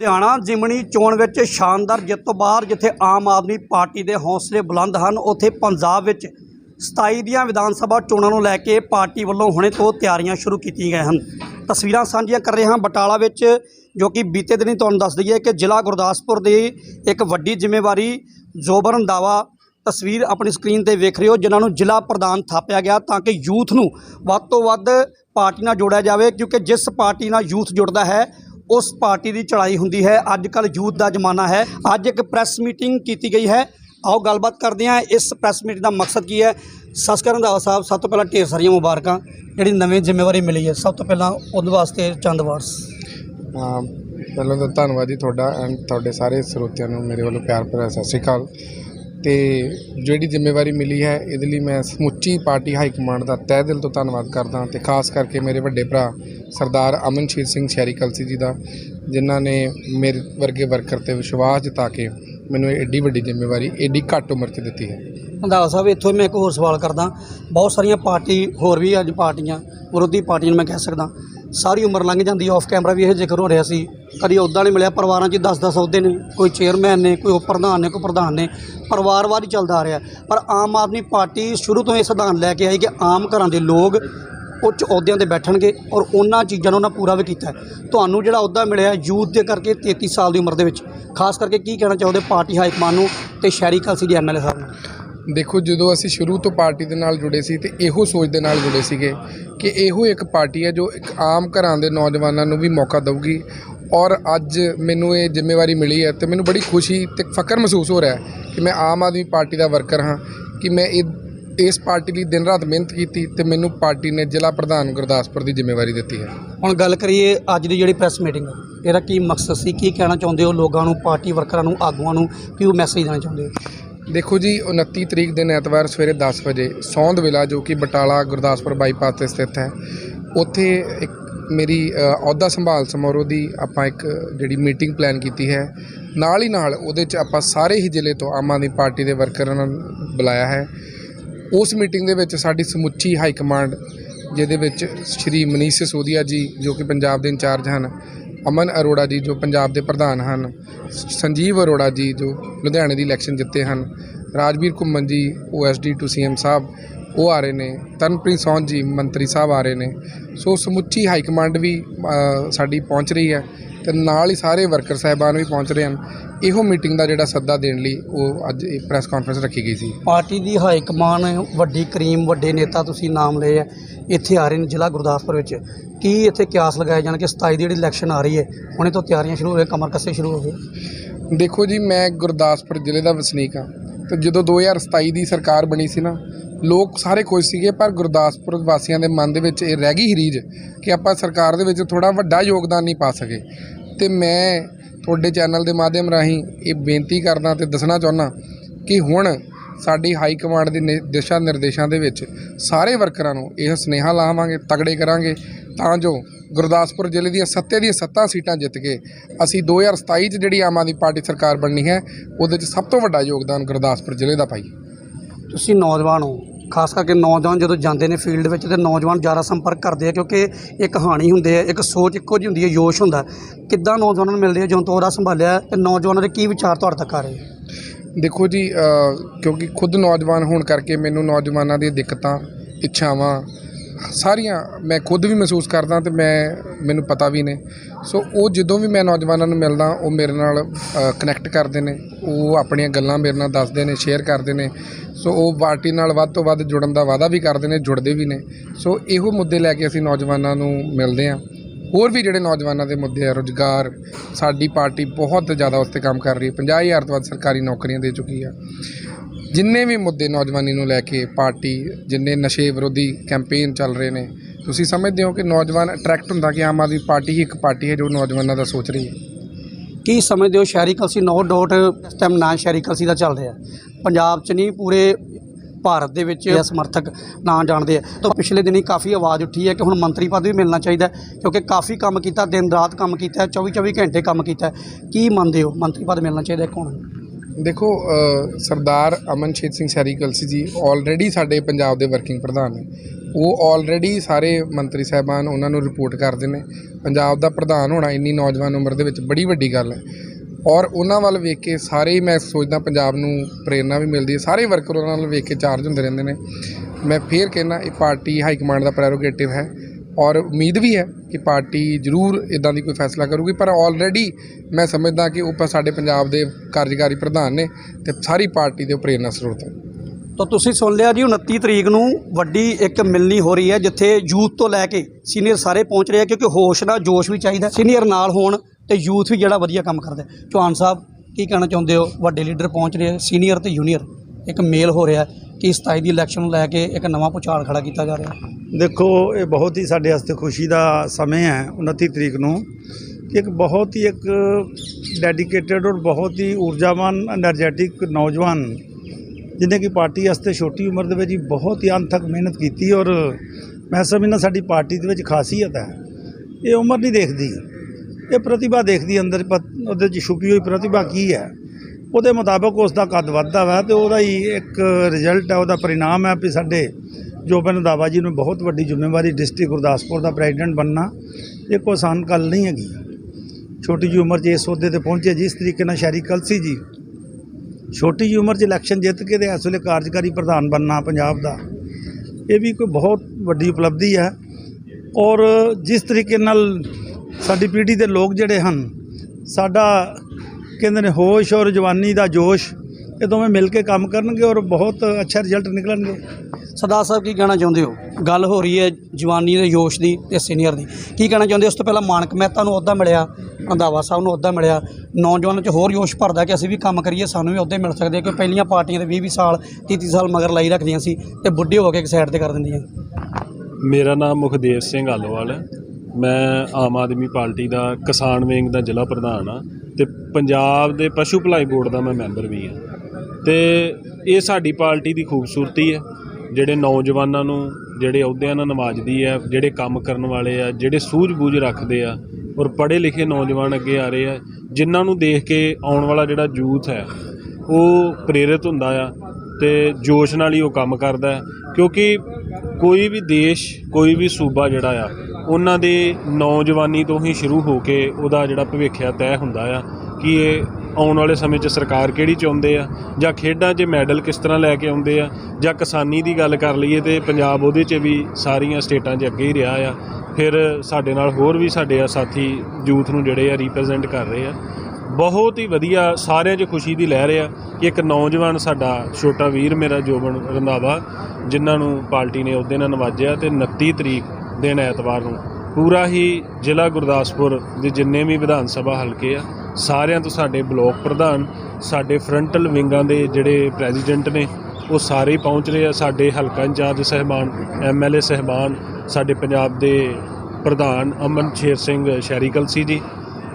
ਲੁਧਿਆਣਾ, ਜਿਮਣੀ ਚੋਣ ਵਿੱਚ ਸ਼ਾਨਦਾਰ ਜਿੱਤ ਤੋਂ ਬਾਅਦ ਜਿੱਥੇ ਆਮ ਆਦਮੀ ਪਾਰਟੀ ਦੇ ਹੌਸਲੇ ਬੁਲੰਦ ਹਨ, ਉੱਥੇ ਪੰਜਾਬ ਵਿੱਚ 27 ਦੀਆਂ ਵਿਧਾਨ ਸਭਾ ਚੋਣਾਂ ਨੂੰ ਲੈ ਕੇ ਪਾਰਟੀ ਵੱਲੋਂ ਹੁਣੇ ਤੋਂ ਤਿਆਰੀਆਂ ਸ਼ੁਰੂ ਕੀਤੀਆਂ ਗਈਆਂ ਹਨ। ਤਸਵੀਰਾਂ ਸਾਂਝੀਆਂ ਕਰ ਰਹੇ ਹਾਂ ਬਟਾਲਾ ਵਿੱਚ, ਜੋ ਕਿ ਬੀਤੇ ਦਿਨੀ ਤੁਹਾਨੂੰ ਦੱਸ ਦਈਏ ਕਿ ਜ਼ਿਲ੍ਹਾ ਗੁਰਦਾਸਪੁਰ ਦੀ ਇੱਕ ਵੱਡੀ ਜ਼ਿੰਮੇਵਾਰੀ ਜੋਬਨ ਰੰਧਾਵਾ ਤਸਵੀਰ ਆਪਣੀ ਸਕਰੀਨ ਤੇ ਵੇਖ ਰਹੇ ਹੋ, ਜਿਨ੍ਹਾਂ ਨੂੰ ਜ਼ਿਲ੍ਹਾ ਪ੍ਰਧਾਨ ਥਾਪਿਆ ਗਿਆ ਤਾਂ ਕਿ ਯੂਥ ਨੂੰ ਵੱਧ ਤੋਂ ਵੱਧ ਪਾਰਟੀ ਨਾਲ ਜੋੜਿਆ ਜਾਵੇ, ਕਿਉਂਕਿ ਜਿਸ ਪਾਰਟੀ ਨਾਲ ਯੂਥ ਜੁੜਦਾ ਹੈ ਉਸ ਪਾਰਟੀ ਦੀ ਚੜਾਈ ਹੁੰਦੀ ਹੈ। ਅੱਜ ਕੱਲ ਯੂਥ ਦਾ ਜ਼ਮਾਨਾ ਹੈ। ਅੱਜ ਇੱਕ ਪ੍ਰੈਸ ਮੀਟਿੰਗ ਕੀਤੀ ਗਈ ਹੈ। ਆਓ ਗੱਲਬਾਤ ਕਰਦੇ ਹਾਂ। ਇਸ ਪ੍ਰੈਸ ਮੀਟਿੰਗ ਦਾ ਮਕਸਦ ਕੀ ਹੈ? ਸਸਕਰ ਰੰਧਾਵਾ ਸਾਹਿਬ, ਸਭ ਤੋਂ ਪਹਿਲਾਂ ਢੇਰ ਸਾਰੀਆਂ ਮੁਬਾਰਕਾਂ। ਜਿਹੜੀ ਨਵੀਂ ਜ਼ਿੰਮੇਵਾਰੀ ਮਿਲੀ ਹੈ, ਸਭ ਤੋਂ ਪਹਿਲਾਂ ਉਹਦੇ ਵਾਸਤੇ ਚੰਦ ਵਾਰਸ। ਪਹਿਲਾਂ ਤਾਂ ਧੰਨਵਾਦ ਜੀ ਤੁਹਾਡਾ ਐਂਡ ਤੁਹਾਡੇ ਸਾਰੇ ਸਰੋਤਿਆਂ ਨੂੰ। ਮੇਰੇ ਵੱਲੋਂ ਪਿਆਰ ਭਰਿਆ ਸਤਿ ਸ਼੍ਰੀ ਅਕਾਲ। ਤੇ ਜਿਹੜੀ ਜ਼ਿੰਮੇਵਾਰੀ ਮਿਲੀ ਹੈ, ਇਹਦੇ ਲਈ ਮੈਂ ਸਮੁੱਚੀ ਪਾਰਟੀ ਹਾਈ ਕਮਾਂਡ ਦਾ ਤਹਿ ਦਿਲ ਤੋਂ ਧੰਨਵਾਦ ਕਰਦਾ ਤੇ ਖਾਸ ਕਰਕੇ ਮੇਰੇ ਵੱਡੇ ਭਰਾ ਸਰਦਾਰ ਅਮਨਸ਼ੀਰ ਸਿੰਘ ਸ਼ਹਿਰੀ ਕਲਸੀ ਜੀ ਦਾ, ਜਿਨ੍ਹਾਂ ਨੇ ਮੇਰੇ ਵਰਗੇ ਵਰਕਰ ਤੇ ਵਿਸ਼ਵਾਸ ਜਤਾ ਕੇ ਮੈਨੂੰ ਐਡੀ ਵੱਡੀ ਜ਼ਿੰਮੇਵਾਰੀ ਐਡੀ ਘੱਟ ਉਮਰ 'ਚ ਦਿੱਤੀ ਹੈ। ਰੰਧਾਵਾ ਸਾਹਿਬ, ਇੱਥੋਂ ਮੈਂ ਇੱਕ ਹੋਰ ਸਵਾਲ ਕਰਦਾ। ਬਹੁਤ ਸਾਰੀਆਂ ਪਾਰਟੀ, ਹੋਰ ਵੀ ਅੱਜ ਪਾਰਟੀਆਂ, ਵਿਰੋਧੀ ਪਾਰਟੀਆਂ ਨੂੰ ਮੈਂ ਕਹਿ ਸਕਦਾ, ਸਾਰੀ ਉਮਰ ਲੰਘ ਜਾਂਦੀ ਹੈ ਆਫ ਕੈਮਰਾ ਵੀ ਇਹ ਜ਼ਿਕਰ ਹੋ ਰਿਹਾ ਸੀ। ਕਦੀ ਉੱਦਾਂ ਨਹੀਂ ਮਿਲਿਆ, ਪਰਿਵਾਰਾਂ 'ਚ 10-10 ਅਹੁਦੇ ਨੇ, ਕੋਈ ਚੇਅਰਮੈਨ ਨੇ, ਕੋਈ ਉਪ ਪ੍ਰਧਾਨ ਨੇ, ਕੋਈ ਪ੍ਰਧਾਨ ਨੇ ਪਰਿਵਾਰਵਾਰ ਹੀ ਚੱਲਦਾ ਆ ਰਿਹਾ। ਪਰ ਆਮ ਆਦਮੀ ਪਾਰਟੀ ਸ਼ੁਰੂ ਤੋਂ ਇਹ ਸਿਧਾਂਤ ਲੈ ਕੇ ਆਈ ਕਿ ਆਮ ਘਰਾਂ ਦੇ ਲੋਕ ਉੱਚ ਅਹੁਦਿਆਂ ਤੇ ਬੈਠਣਗੇ ਔਰ ਉਹਨਾਂ ਚੀਜ਼ਾਂ ਨੂੰ ਉਹਨਾਂ ਪੂਰਾ ਵੀ ਕੀਤਾ ਤੁਹਾਨੂੰ ਜਿਹੜਾ ਅਹੁਦਾ ਮਿਲਿਆ ਯੂਥ ਦੇ ਕਰਕੇ 33 ਸਾਲ ਦੀ ਉਮਰ ਦੇ ਵਿੱਚ, ਖਾਸ ਕਰਕੇ ਕੀ ਕਹਿਣਾ ਚਾਹੋਗੇ ਪਾਰਟੀ ਹਾਈ ਕਮਾਂਡ ਨੂੰ ਤੇ ਸ਼ਹਿਰੀ ਕਲਸੀ ਦੀ ਐਮਐਲਏ ਸਾਹਿਬ ਨੂੰ? ਦੇਖੋ, ਜਦੋਂ ਅਸੀਂ ਸ਼ੁਰੂ ਤੋਂ ਪਾਰਟੀ ਦੇ ਨਾਲ ਜੁੜੇ ਸੀ ਤੇ ਇਹੋ ਸੋਚ ਦੇ ਨਾਲ ਜੁੜੇ ਸੀਗੇ ਕਿ ਇਹੋ ਇੱਕ ਪਾਰਟੀ ਹੈ ਜੋ ਇੱਕ ਆਮ ਘਰਾਂ ਦੇ ਨੌਜਵਾਨਾਂ ਨੂੰ ਵੀ ਮੌਕਾ ਦੇਊਗੀ ਔਰ ਅੱਜ ਮੈਨੂੰ ਇਹ ਜ਼ਿੰਮੇਵਾਰੀ ਮਿਲੀ ਹੈ ਤੇ ਮੈਨੂੰ ਬੜੀ ਖੁਸ਼ੀ ਤੇ ਫਖਰ ਮਹਿਸੂਸ ਹੋ ਰਿਹਾ ਹੈ ਕਿ ਮੈਂ ਆਮ ਆਦਮੀ ਪਾਰਟੀ ਦਾ ਵਰਕਰ ਹਾਂ ਕਿ ਮੈਂ ਇਹ ਇਸ ਪਾਰਟੀ ਲਈ ਦਿਨ ਰਾਤ ਮਿਹਨਤ ਕੀਤੀ ਤੇ ਮੈਨੂੰ ਪਾਰਟੀ ਨੇ ਜ਼ਿਲ੍ਹਾ ਪ੍ਰਧਾਨ ਗੁਰਦਾਸਪੁਰ ਦੀ ਜ਼ਿੰਮੇਵਾਰੀ ਦਿੱਤੀ ਹੈ। ਹੁਣ ਗੱਲ ਕਰੀਏ ਅੱਜ ਦੀ ਜਿਹੜੀ ਪ੍ਰੈਸ ਮੀਟਿੰਗ ਇਹਦਾ ਕੀ ਮਕਸਦ ਸੀ? ਕੀ ਕਹਿਣਾ ਚਾਹੁੰਦੇ ਹੋ ਲੋਕਾਂ ਨੂੰ ਪਾਰਟੀ ਵਰਕਰਾਂ ਨੂੰ ਆਗੂਆਂ ਨੂੰ? ਕੀ ਉਹ ਮੈਸੇਜ ਦੇਣਾ ਚਾਹੁੰਦੇ ਹੋ? ਦੇਖੋ ਜੀ 29 ਤਰੀਕ ਦਿਨ ਐਤਵਾਰ ਸਵੇਰੇ 10 ਵਜੇ ਸੌਂਦ ਵਿਲਾ ਜੋ ਕਿ ਬਟਾਲਾ ਗੁਰਦਾਸਪੁਰ ਬਾਈਪਾਸ ਤੇ ਸਥਿਤ ਹੈ ਉੱਥੇ ਇੱਕ ਮੇਰੀ ਅਹੁਦਾ ਸੰਭਾਲ ਸਮਾਰੋਹ ਦੀ ਆਪਾਂ ਇੱਕ ਜਿਹੜੀ ਮੀਟਿੰਗ ਪਲਾਨ ਕੀਤੀ ਹੈ, ਨਾਲ ਹੀ ਨਾਲ ਉਹਦੇ 'ਚ ਆਪਾਂ ਸਾਰੇ ਹੀ ਜ਼ਿਲ੍ਹੇ ਤੋਂ ਆਮ ਆਦਮੀ ਪਾਰਟੀ ਦੇ ਵਰਕਰਾਂ ਨੂੰ ਬੁਲਾਇਆ ਹੈ। ਉਸ ਮੀਟਿੰਗ ਦੇ ਵਿੱਚ ਸਾਡੀ ਸਮੁੱਚੀ ਹਾਈ ਕਮਾਂਡ, ਜਿਹਦੇ ਵਿੱਚ ਸ਼੍ਰੀ ਮਨੀਸ਼ ਸਿਸੋਦੀਆ ਜੀ, ਜੋ ਕਿ ਪੰਜਾਬ ਦੇ ਇੰਚਾਰਜ ਹਨ, ਅਮਨ ਅਰੋੜਾ ਜੀ, ਜੋ ਪੰਜਾਬ ਦੇ ਪ੍ਰਧਾਨ ਹਨ, ਸੰਜੀਵ ਅਰੋੜਾ ਜੀ, ਜੋ ਲੁਧਿਆਣੇ ਦੀ ਇਲੈਕਸ਼ਨ ਜਿੱਤੇ ਹਨ, ਰਾਜਵੀਰ ਘੁੰਮਣ ਜੀ ਓਐਸਡੀ ਟੂ ਸੀਐਮ ਸਾਹਿਬ ਉਹ ਆ ਰਹੇ ਨੇ ਤਰਨਪ੍ਰੀਤ ਸੌਂਦ ਜੀ ਮੰਤਰੀ ਸਾਹਿਬ ਆ ਰਹੇ ਨੇ। ਸੋ ਸਮੁੱਚੀ ਹਾਈ ਕਮਾਂਡ ਵੀ ਸਾਡੀ ਪਹੁੰਚ ਰਹੀ ਹੈ ਤੇ ਨਾਲ ਹੀ ਸਾਰੇ ਵਰਕਰ ਸਾਹਿਬਾਨ ਵੀ ਪਹੁੰਚ ਰਹੇ ਹਨ। ਇਹੋ ਮੀਟਿੰਗ ਦਾ ਜਿਹੜਾ ਸੱਦਾ ਦੇਣ ਲਈ ਉਹ ਅੱਜ ਇਹ ਪ੍ਰੈਸ ਕਾਨਫਰੰਸ ਰੱਖੀ ਗਈ ਸੀ। ਪਾਰਟੀ ਦੀ ਹਾਈ ਕਮਾਨ ਵੱਡੀ ਕਰੀਮ ਵੱਡੇ ਨੇਤਾ ਤੁਸੀਂ ਨਾਮ ਲਏ ਆ ਇੱਥੇ ਆ ਰਹੇ ਨੇ ਜ਼ਿਲ੍ਹਾ ਗੁਰਦਾਸਪੁਰ ਵਿੱਚ। ਕੀ ਇੱਥੇ ਕਿਆਸ ਲਗਾਏ ਜਾਣ ਕਿ 27 ਦੀ ਜਿਹੜੀ ਇਲੈਕਸ਼ਨ ਆ ਰਹੀ ਹੈ ਹੁਣੇ ਤੋਂ ਤਿਆਰੀਆਂ ਸ਼ੁਰੂ ਹੋ ਗਏ ਕਮਰ ਕੱਸੇ ਸ਼ੁਰੂ ਹੋ ਗਏ। ਦੇਖੋ ਜੀ ਮੈਂ ਗੁਰਦਾਸਪੁਰ ਜ਼ਿਲ੍ਹੇ ਦਾ ਵਸਨੀਕ ਹਾਂ ਤੇ ਜਦੋਂ 2027 ਦੀ ਸਰਕਾਰ ਬਣੀ ਸੀ ਨਾ ਲੋਕ ਸਾਰੇ ਖੁਸ਼ ਸੀਗੇ, ਪਰ ਗੁਰਦਾਸਪੁਰ ਵਾਸੀਆਂ ਦੇ ਮਨ ਦੇ ਵਿੱਚ ਇਹ ਰਹਿ ਗਈ ਰੀਝ ਕਿ ਆਪਾਂ ਸਰਕਾਰ ਦੇ ਵਿੱਚ ਥੋੜਾ ਵੱਡਾ ਯੋਗਦਾਨ ਨਹੀਂ ਪਾ ਸਕੇ। ਤੇ ਮੈਂ ਤੁਹਾਡੇ ਚੈਨਲ ਦੇ ਮਾਧਿਅਮ ਰਾਹੀਂ ਇਹ ਬੇਨਤੀ ਕਰਦਾ ਤੇ ਦੱਸਣਾ ਚਾਹੁੰਦਾ ਕਿ ਹੁਣ ਸਾਡੀ ਹਾਈ ਕਮਾਂਡ ਦੇ ਨਿ- ਦਿਸ਼ਾ ਨਿਰਦੇਸ਼ਾਂ ਦੇ ਵਿੱਚ ਸਾਰੇ ਵਰਕਰਾਂ ਨੂੰ ਇਹ ਸੁਨੇਹਾ ਲਾਵਾਂਗੇ, ਤਗੜੇ ਕਰਾਂਗੇ, ਤਾਂ ਜੋ ਗੁਰਦਾਸਪੁਰ ਜ਼ਿਲ੍ਹੇ ਦੀਆਂ ਸੱਤੇ ਦੀਆਂ ਸੱਤਾਂ ਸੀਟਾਂ ਜਿੱਤ ਕੇ ਅਸੀਂ 2027 'ਚ ਜਿਹੜੀ ਆਮ ਆਦਮੀ ਪਾਰਟੀ ਸਰਕਾਰ ਬਣਨੀ ਹੈ, ਉਹਦੇ 'ਚ ਸਭ ਤੋਂ ਵੱਡਾ ਯੋਗਦਾਨ ਗੁਰਦਾਸਪੁਰ ਜ਼ਿਲ੍ਹੇ ਦਾ ਪਾਈਏ। ਤੁਸੀਂ ਨੌਜਵਾਨ ਹੋ, ਖਾਸ ਕਰਕੇ ਨੌਜਵਾਨ ਜਦੋਂ ਜਾਂਦੇ ਨੇ ਫੀਲਡ ਵਿੱਚ ਤੇ ਨੌਜਵਾਨ ਜ਼ਿਆਦਾ ਸੰਪਰਕ ਕਰਦੇ ਆ ਕਿਉਂਕਿ ਇੱਕ ਕਹਾਣੀ ਹੁੰਦੀ ਹੈ, ਇੱਕ ਸੋਚ ਇੱਕੋ ਜਿਹੀ ਹੁੰਦੀ ਹੈ, ਜੋਸ਼ ਹੁੰਦਾ ਕਿੱਦਾਂ ਨੌਜਵਾਨਾਂ ਨੂੰ ਮਿਲਦੇ ਆ ਜਦੋਂ ਤੋਂ ਸੰਭਾਲਿਆ ਤੇ ਨੌਜਵਾਨਾਂ ਦੇ ਕੀ ਵਿਚਾਰ ਤੁਹਾਡੇ ਤੱਕ ਆ ਰਹੇ ਦੇਖੋ ਜੀ ਕਿਉਂਕਿ ਖੁਦ ਨੌਜਵਾਨ ਹੋਣ ਕਰਕੇ ਮੈਨੂੰ ਨੌਜਵਾਨਾਂ ਦੀਆਂ ਦਿੱਕਤਾਂ, ਇੱਛਾਵਾਂ ਸਾਰੀਆਂ ਮੈਂ ਖੁਦ ਵੀ ਮਹਿਸੂਸ ਕਰਦਾ ਤੇ ਮੈਂ, ਮੈਨੂੰ ਪਤਾ ਵੀ ਨੇ। ਸੋ ਉਹ ਜਦੋਂ ਵੀ ਮੈਂ ਨੌਜਵਾਨਾਂ ਨੂੰ ਮਿਲਦਾ, ਉਹ ਮੇਰੇ ਨਾਲ ਕਨੈਕਟ ਕਰਦੇ ਨੇ। ਉਹ ਆਪਣੀਆਂ ਗੱਲਾਂ ਮੇਰੇ ਨਾਲ ਦੱਸਦੇ ਨੇ ਸ਼ੇਅਰ ਕਰਦੇ ਨੇ। ਸੋ ਉਹ ਪਾਰਟੀ ਨਾਲ ਵੱਧ ਤੋਂ ਵੱਧ ਜੁੜਨ ਦਾ ਵਾਅਦਾ ਵੀ ਕਰਦੇ ਨੇ, ਜੁੜਦੇ ਵੀ ਨੇ। ਸੋ ਇਹੋ ਮੁੱਦੇ ਲੈ ਕੇ ਅਸੀਂ ਨੌਜਵਾਨਾਂ ਨੂੰ ਮਿਲਦੇ ਹਾਂ। ਹੋਰ ਵੀ ਜਿਹੜੇ ਨੌਜਵਾਨਾਂ ਦੇ ਮੁੱਦੇ ਆ, ਰੁਜ਼ਗਾਰ, ਸਾਡੀ ਪਾਰਟੀ ਬਹੁਤ ਜ਼ਿਆਦਾ ਉਸ 'ਤੇ ਕੰਮ ਕਰ ਰਹੀ ਹੈ। 50000 ਤੋਂ ਵੱਧ ਸਰਕਾਰੀ ਨੌਕਰੀਆਂ ਦੇ ਚੁੱਕੀ ਆ। ਜਿੰਨੇ ਵੀ ਮੁੱਦੇ ਨੌਜਵਾਨੀ ਨੂੰ ਲੈ ਕੇ ਪਾਰਟੀ, ਜਿੰਨੇ ਨਸ਼ੇ ਵਿਰੋਧੀ ਕੈਂਪੇਨ ਚੱਲ ਰਹੇ ਨੇ, ਤੁਸੀਂ ਸਮਝਦੇ ਹੋ ਕਿ ਨੌਜਵਾਨ ਅਟਰੈਕਟ ਹੁੰਦਾ ਕਿ ਆਮ ਆਦਮੀ ਪਾਰਟੀ ਹੀ ਇੱਕ ਪਾਰਟੀ ਹੈ ਜੋ ਨੌਜਵਾਨਾਂ ਦਾ ਸੋਚ ਰਹੀ ਹੈ? ਕੀ ਸਮਝਦੇ ਹੋ ਸ਼ਹਿਰੀ ਕਲਸੀ? ਨੋ ਡੋਟ ਇਸ ਟਾਈਮ ਨਾਂ ਸ਼ਹਿਰੀ ਕਲਸੀ ਦਾ ਚੱਲ ਰਿਹਾ। ਪੰਜਾਬ 'ਚ ਨਹੀਂ, ਪੂਰੇ ਭਾਰਤ ਦੇ ਵਿੱਚ ਇਹ ਸਮਰਥਕ ਨਾਂ ਜਾਣਦੇ ਆ। ਤਾਂ ਪਿਛਲੇ ਦਿਨੀ ਕਾਫੀ ਆਵਾਜ਼ ਉੱਠੀ ਹੈ ਕਿ ਹੁਣ ਮੰਤਰੀ ਪਦ ਵੀ ਮਿਲਣਾ ਚਾਹੀਦਾ ਕਿਉਂਕਿ ਕਾਫੀ ਕੰਮ ਕੀਤਾ, ਦਿਨ ਰਾਤ ਕੰਮ ਕੀਤਾ 24 24 ਘੰਟੇ ਕੰਮ ਕੀਤਾ ਕੀ ਮੰਨਦੇ ਹੋ? ਮੰਤਰੀ ਪਦ ਮਿਲਣਾ ਚਾਹੀਦਾ ਕੌਣ? ਦੇਖੋ ਸਰਦਾਰ ਅਮਨਸ਼ੀਤ ਸਿੰਘ ਸੈਰੀ ਕਲਸੀ ਜੀ ਆਲਰੇਡੀ ਸਾਡੇ ਪੰਜਾਬ ਦੇ ਵਰਕਿੰਗ ਪ੍ਰਧਾਨ ਨੇ। ਉਹ ਆਲਰੇਡੀ ਸਾਰੇ ਮੰਤਰੀ ਸਾਹਿਬਾਨ ਉਹਨਾਂ ਨੂੰ ਰਿਪੋਰਟ ਕਰਦੇ ਨੇ। ਪੰਜਾਬ ਦਾ ਪ੍ਰਧਾਨ ਹੋਣਾ ਇੰਨੀ ਨੌਜਵਾਨ ਉਮਰ ਦੇ ਵਿੱਚ ਬੜੀ ਵੱਡੀ ਗੱਲ ਹੈ। ਔਰ ਉਹਨਾਂ ਵੱਲ ਵੇਖ ਕੇ ਸਾਰੇ ਹੀ ਮੈਂ ਸੋਚਦਾ ਪੰਜਾਬ ਨੂੰ ਪ੍ਰੇਰਣਾ ਵੀ ਮਿਲਦੀ ਹੈ। ਸਾਰੇ ਵਰਕਰ ਉਹਨਾਂ ਨਾਲ ਵੇਖ ਕੇ ਚਾਰਜ ਹੁੰਦੇ ਰਹਿੰਦੇ ਨੇ। ਮੈਂ ਫੇਰ ਕਹਿੰਦਾ, ਇਹ ਪਾਰਟੀ ਹਾਈ ਕਮਾਂਡ ਦਾ ਪ੍ਰੈਰੋਗੇਟਿਵ ਹੈ। ਔਰ ਉਮੀਦ ਵੀ ਹੈ ਕਿ ਪਾਰਟੀ ਜ਼ਰੂਰ ਇਦਾਂ ਦੀ ਕੋਈ ਫੈਸਲਾ ਕਰੂਗੀ, ਪਰ ਆਲਰੇਡੀ ਮੈਂ ਸਮਝਦਾ ਕਿ ਉਹ ਪ- ਸਾਡੇ ਪੰਜਾਬ ਦੇ ਕਾਰਜਕਾਰੀ ਪ੍ਰਧਾਨ ਨੇ ਤੇ ਸਾਰੀ ਪਾਰਟੀ ਦੇ ਉਹ ਪ੍ਰੇਰਨਾ ਸਰੋਤ ਹੈ। ਤਾਂ ਤੁਸੀਂ ਸੁਣ ਲਿਆ ਜੀ 29 ਤਰੀਕ ਨੂੰ ਵੱਡੀ ਇੱਕ ਮਿਲਣੀ ਹੋ ਰਹੀ ਹੈ, ਜਿੱਥੇ ਯੂਥ ਤੋਂ ਲੈ ਕੇ ਸੀਨੀਅਰ ਸਾਰੇ ਪਹੁੰਚ ਰਹੇ ਆ, ਕਿਉਂਕਿ ਹੋਸ਼ ਨਾਲ, ਜੋਸ਼ ਵੀ ਚਾਹੀਦਾ, ਸੀਨੀਅਰ ਨਾਲ ਹੋਣ ਤੇ ਯੂਥ ਵੀ ਜਿਹੜਾ ਵਧੀਆ ਕੰਮ ਕਰਦਾ ਚੌਹਾਨ ਸਾਹਿਬ, ਕੀ ਕਹਿਣਾ ਚਾਹੁੰਦੇ ਹੋ? ਵੱਡੇ ਲੀਡਰ ਪਹੁੰਚ ਰਹੇ ਸੀਨੀਅਰ ਤੇ ਜੂਨੀਅਰ ਇੱਕ ਮੇਲ ਹੋ ਰਿਹਾ ਕਿ 27 ਦੀ ਇਲੈਕਸ਼ਨ ਨੂੰ ਲੈ ਕੇ ਇੱਕ ਨਵਾਂ ਪੁਚਾਲ ਖੜਾ ਕੀਤਾ ਜਾ ਰਿਹਾ। ਦੇਖੋ, ਇਹ ਬਹੁਤ ਹੀ ਸਾਡੇ ਵਾਸਤੇ ਖੁਸ਼ੀ ਦਾ ਸਮੇਂ ਹੈ 29 ਤਰੀਕ ਨੂੰ ਕਿ ਇੱਕ ਬਹੁਤ ਹੀ ਇੱਕ ਡੈਡੀਕੇਟਿਡ ਔਰ ਬਹੁਤ ਹੀ ਊਰਜਾਵਾਨ એનર્ਜੈਟਿਕ ਨੌਜਵਾਨ ਜਿਹਨੇ ਕਿ ਪਾਰਟੀ ਵਾਸਤੇ ਛੋਟੀ ਉਮਰ ਦੇ ਵਿੱਚ ਹੀ ਬਹੁਤ ਹੀ ਅੰਤਕ ਮਿਹਨਤ ਕੀਤੀ ਔਰ ਮੈਂ ਸਮਝਦਾ ਸਾਡੀ ਪਾਰਟੀ ਦੇ ਵਿੱਚ ਖਾਸੀਅਤ ਹੈ। ਇਹ ਉਮਰ ਨਹੀਂ ਦੇਖਦੀ। ਇਹ ਪ੍ਰਤਿਭਾ ਦੇਖਦੀ ਅੰਦਰ ਉਹਦੇ 'ਚ ਛੁਪੀ ਹੋਈ ਪ੍ਰਤਿਭਾ ਕੀ ਹੈ? ਉਹਦੇ ਮੁਤਾਬਕ ਉਸ ਦਾ ਕੱਦ ਵੱਧਦਾ ਵਾ ਤੇ ਉਹਦਾ ਹੀ ਇੱਕ ਰਿਜ਼ਲਟ ਹੈ ਉਹਦਾ ਪਰਿਣਾਮ ਹੈ ਵੀ ਸਾਡੇ ਜੋਬਨ ਰੰਧਾਵਾ ਜੀ ਨੂੰ ਬਹੁਤ ਵੱਡੀ ਜ਼ਿੰਮੇਵਾਰੀ ਡਿਸਟ੍ਰਿਕਟ ਗੁਰਦਾਸਪੁਰ ਦਾ ਪ੍ਰੈਜ਼ੀਡੈਂਟ ਬਣਨਾ। ਇਹ ਕੋਈ ਆਸਾਨ ਗੱਲ ਨਹੀਂ ਹੈਗੀ। ਛੋਟੀ ਜਿਹੀ ਉਮਰ 'ਚ ਇਸ ਅਹੁਦੇ ਤੇ ਪਹੁੰਚੇ, ਜਿਸ ਤਰੀਕੇ ਨਾਲ ਸ਼ਹਿਰੀ ਕਲਸੀ ਜੀ ਛੋਟੀ ਜਿਹੀ ਉਮਰ 'ਚ ਇਲੈਕਸ਼ਨ ਜਿੱਤ ਕੇ ਤੇ ਇਸ ਵੇਲੇ ਕਾਰਜਕਾਰੀ ਪ੍ਰਧਾਨ ਬਣਨਾ ਪੰਜਾਬ ਦਾ, ਇਹ ਵੀ ਕੋਈ ਬਹੁਤ ਵੱਡੀ ਉਪਲਬਧੀ ਹੈ। ਔਰ ਜਿਸ ਤਰੀਕੇ ਨਾਲ ਸਾਡੀ ਪੀੜ੍ਹੀ ਦੇ ਲੋਕ ਜਿਹੜੇ ਹਨ, ਸਾਡਾ ਕਹਿੰਦੇ ਨੇ ਹੋਸ਼ ਔਰ ਜਵਾਨੀ ਦਾ ਜੋਸ਼ ਇਹ ਦੋਵੇਂ ਮਿਲ ਕੇ ਕੰਮ ਕਰਨਗੇ ਔਰ ਬਹੁਤ ਅੱਛਾ ਰਿਜ਼ਲਟ ਨਿਕਲਣਗੇ। ਸਰਦਾਰ ਸਾਹਿਬ ਕੀ ਕਹਿਣਾ ਚਾਹੁੰਦੇ ਹੋ? ਗੱਲ ਹੋ ਰਹੀ ਹੈ ਜਵਾਨੀ ਦੇ ਜੋਸ਼ ਦੀ ਤੇ ਸੀਨੀਅਰ ਦੀ। ਕੀ ਕਹਿਣਾ ਚਾਹੁੰਦੇ? ਉਸ ਤੋਂ ਪਹਿਲਾਂ ਮਾਨਕ ਮਹਿਤਾ ਨੂੰ ਅਹੁਦਾ ਮਿਲਿਆ ਰੰਧਾਵਾ ਸਾਹਿਬ ਨੂੰ ਅਹੁਦਾ ਮਿਲਿਆ। ਨੌਜਵਾਨਾਂ 'ਚ ਹੋਰ ਜੋਸ਼ ਭਰਦਾ ਕਿ ਅਸੀਂ ਵੀ ਕੰਮ ਕਰੀਏ ਸਾਨੂੰ ਵੀ ਅਹੁਦੇ ਮਿਲ ਸਕਦੇ ਕਿ ਪਹਿਲੀਆਂ ਪਾਰਟੀਆਂ ਦੇ 20-20 ਸਾਲ 30-30 ਸਾਲ ਮਗਰ ਲਾਈ ਰੱਖਦੀਆਂ ਸੀ ਤੇ ਬੁੱਢੇ ਹੋ ਕੇ ਇੱਕ ਸਾਈਡ ਤੇ ਕਰ ਦਿੰਦੀਆਂ। ਮੇਰਾ ਨਾਮ ਮੁਖਦੇਵ ਸਿੰਘ ਆਲੋਵਾਲ ਹੈ। ਮੈਂ ਆਮ ਆਦਮੀ ਪਾਰਟੀ ਦਾ ਕਿਸਾਨ ਵਿੰਗ ਦਾ ਜ਼ਿਲ੍ਹਾ ਪ੍ਰਧਾਨ ਆ ਪੰਜਾਬ ਦੇ ਪਸ਼ੂ ਭਲਾਈ ਬੋਰਡ ਦਾ ਮੈਂ ਮੈਂਬਰ ਵੀ ਹਾਂ। ਤੇ ਇਹ ਸਾਡੀ ਪਾਰਟੀ ਦੀ ਖੂਬਸੂਰਤੀ ਹੈ। ਜਿਹੜੇ ਨੌਜਵਾਨਾਂ ਨੂੰ, ਜਿਹੜੇ ਅਹੁਦਿਆਂ ਨਾਲ ਨਵਾਜਦੀ ਹੈ, ਜਿਹੜੇ ਕੰਮ ਕਰਨ ਵਾਲੇ ਆ, ਜਿਹੜੇ ਸੂਝ-ਬੂਝ ਰੱਖਦੇ ਆ ਔਰ ਪੜ੍ਹੇ ਲਿਖੇ ਨੌਜਵਾਨ ਅੱਗੇ ਆ ਰਹੇ ਆ, ਜਿਨ੍ਹਾਂ ਨੂੰ ਦੇਖ ਕੇ ਆਉਣ ਵਾਲਾ ਜਿਹੜਾ ਯੂਥ ਹੈ, ਉਹ ਪ੍ਰੇਰਿਤ ਹੁੰਦਾ ਆ ਤੇ ਜੋਸ਼ ਨਾਲ ਹੀ ਉਹ ਕੰਮ ਕਰਦਾ ਹੈ। ਕਿਉਂਕਿ ਕੋਈ ਵੀ ਦੇਸ਼, ਕੋਈ ਵੀ ਸੂਬਾ ਜਿਹੜਾ ਆ, ਉਹਨਾਂ ਦੇ ਨੌਜਵਾਨੀ ਤੋਂ ਹੀ ਸ਼ੁਰੂ ਹੋ ਕੇ ਉਹਦਾ ਜਿਹੜਾ ਭਵਿੱਖ ਆ ਤੈਅ ਹੁੰਦਾ ਆ। ਕਿ ਇਹ ਆਉਣ ਵਾਲੇ ਸਮੇਂ 'ਚ ਸਰਕਾਰ ਕਿਹੜੀ ਚਾਹੁੰਦੇ ਆ, ਜਾਂ ਖੇਡਾਂ 'ਚ ਮੈਡਲ ਕਿਸ ਤਰ੍ਹਾਂ ਲੈ ਕੇ ਆਉਂਦੇ ਆ, ਜਾਂ ਕਿਸਾਨੀ ਦੀ ਗੱਲ ਕਰ ਲਈਏ ਤੇ ਪੰਜਾਬ ਉਹਦੇ 'ਚ ਵੀ ਸਾਰੀਆਂ ਸਟੇਟਾਂ 'ਚ ਅੱਗੇ ਹੀ ਰਿਹਾ ਆ। ਫਿਰ ਸਾਡੇ ਨਾਲ ਹੋਰ ਵੀ ਸਾਡੇ ਆ ਸਾਥੀ ਯੂਥ ਨੂੰ ਜਿਹੜੇ ਆ ਰਿਪਰੈਜ਼ੈਂਟ ਕਰ ਰਹੇ ਆ। ਬਹੁਤ ਹੀ ਵਧੀਆ ਸਾਰਿਆਂ 'ਚ ਖੁਸ਼ੀ ਦੀ ਲਹਿਰ ਆ ਕਿ ਇੱਕ ਨੌਜਵਾਨ ਸਾਡਾ ਛੋਟਾ ਵੀਰ ਮੇਰਾ ਜੋਬਨ ਰੰਧਾਵਾ, ਜਿਨ੍ਹਾਂ ਨੂੰ ਪਾਰਟੀ ਨੇ ਉਹਦੇ ਨਾਲ ਨਵਾਜਿਆ ਤੇ 29 ਤਰੀਕ ਦਿਨ ਐਤਵਾਰ ਨੂੰ ਪੂਰਾ ਹੀ ਜ਼ਿਲ੍ਹਾ ਗੁਰਦਾਸਪੁਰ ਦੇ ਜਿੰਨੇ ਵੀ ਵਿਧਾਨ ਸਭਾ ਹਲਕੇ ਆ ਸਾਰਿਆਂ ਤੋਂ ਸਾਡੇ ਬਲਾਕ ਪ੍ਰਧਾਨ, ਸਾਡੇ ਫਰੰਟਲ ਵਿੰਗਾਂ ਦੇ ਜਿਹੜੇ ਪ੍ਰੈਜ਼ੀਡੈਂਟ ਨੇ, ਉਹ ਸਾਰੇ ਪਹੁੰਚ ਰਹੇ ਆ। ਸਾਡੇ ਹਲਕਾ ਇੰਚਾਰਜ ਸਹਿਬਾਨ ਐਮਐਲਏ ਸਹਿਬਾਨ, ਸਾਡੇ ਪੰਜਾਬ ਦੇ ਪ੍ਰਧਾਨ ਅਮਨ ਸ਼ੇਰ ਸਿੰਘ ਸ਼ਹਿਰੀ ਕਲਸੀ ਜੀ,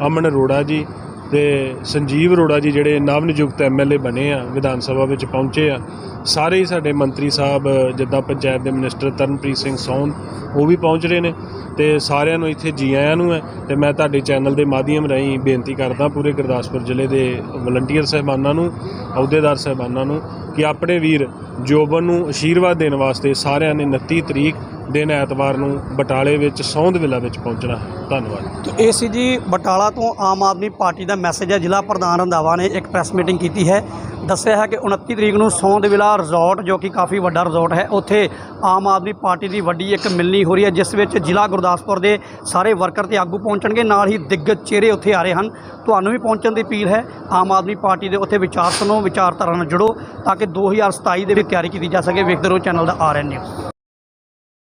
ਅਮਨ ਅਰੋੜਾ ਜੀ ਤੇ ਸੰਜੀਵ ਅਰੋੜਾ ਜੀ ਜਿਹੜੇ ਨਵ ਨਿਯੁਕਤ ਐਮਐਲਏ ਬਣੇ ਆ, ਵਿਧਾਨ ਸਭਾ ਵਿੱਚ ਪਹੁੰਚੇ ਆ, ਸਾਰੇ ਹੀ ਸਾਡੇ ਮੰਤਰੀ ਸਾਹਿਬ, ਜਿੱਦਾਂ ਪੰਚਾਇਤ ਦੇ ਮਿਨਿਸਟਰ ਤਰਨਪ੍ਰੀਤ ਸਿੰਘ ਸੌਨ ਉਹ ਵੀ ਪਹੁੰਚ ਰਹੇ ਨੇ ਤੇ ਸਾਰਿਆਂ ਨੂੰ ਇੱਥੇ ਜੀ ਆਇਆਂ ਨੂੰ ਹੈ ਤੇ ਮੈਂ ਤੁਹਾਡੇ ਚੈਨਲ ਦੇ ਮਾਧਿਅਮ ਰਾਹੀਂ ਬੇਨਤੀ ਕਰਦਾ ਪੂਰੇ ਗੁਰਦਾਸਪੁਰ ਜ਼ਿਲ੍ਹੇ ਦੇ ਵਲੰਟੀਅਰ ਸਹਿਬਾਨਾਂ ਨੂੰ, ਅਹੁਦੇਦਾਰ ਸਹਿਬਾਨਾਂ ਨੂੰ ਕਿ ਆਪਣੇ ਵੀਰ ਜੋਬਨ ਨੂੰ ਅਸ਼ੀਰਵਾਦ ਦੇਣ ਵਾਸਤੇ ਸਾਰਿਆਂ ਨੇ 29 ਤਰੀਕ ਦਿਨ ਐਤਵਾਰ ਨੂੰ ਬਟਾਲੇ ਵਿੱਚ ਸੌਂਦ ਵਿਲਾ ਵਿੱਚ ਪਹੁੰਚਣਾ। ਹੈ ਧੰਨਵਾਦ। ਤੇ ਇਹ ਸੀ ਜੀ ਬਟਾਲਾ ਤੋਂ ਆਮ ਆਦਮੀ ਪਾਰਟੀ ਦਾ ਮੈਸੇਜ ਹੈ। ਜ਼ਿਲ੍ਹਾ ਪ੍ਰਧਾਨ ਰੰਧਾਵਾ ਨੇ ਇੱਕ ਪ੍ਰੈਸ ਮੀਟਿੰਗ ਕੀਤੀ ਹੈ। ਦੱਸਿਆ ਹੈ ਕਿ 29 ਤਰੀਕ ਨੂੰ ਸੌਂਦ ਵਿਲਾ ਰਿਜ਼ੋਰਟ, ਜੋ ਕਿ ਕਾਫੀ ਵੱਡਾ ਰਿਜ਼ੋਰਟ ਹੈ, ਉੱਥੇ ਆਮ ਆਦਮੀ ਪਾਰਟੀ ਦੀ ਵੱਡੀ ਇੱਕ ਮਿਲਣੀ ਹੋ ਰਹੀ ਹੈ, ਜਿਸ ਵਿੱਚ ਜ਼ਿਲ੍ਹਾ ਗੁਰਦਾਸਪੁਰ ਦੇ ਸਾਰੇ ਵਰਕਰ ਤੇ ਆਗੂ ਪਹੁੰਚਣਗੇ। ਨਾਲ ਹੀ ਦਿੱਗਜ ਚਿਹਰੇ ਉੱਥੇ ਆ ਰਹੇ ਹਨ। ਤੁਹਾਨੂੰ ਵੀ ਪਹੁੰਚਣ ਦੀ ਅਪੀਲ ਹੈ। ਆਮ ਆਦਮੀ ਪਾਰਟੀ ਦੇ ਉੱਥੇ ਵਿਚਾਰ ਸੁਣੋ, ਵਿਚਾਰਧਾਰਾ ਨਾਲ ਜੁੜੋ, ਤਾਂ ਕਿ 2027 ਦੇ ਵਿੱਚ ਤਿਆਰੀ ਕੀਤੀ ਜਾ ਸਕੇ। ਵੇਖਦੇ ਰਹੋ ਚੈਨਲ ਦਾ ਆਰਐਨ ਨਿਊਜ਼।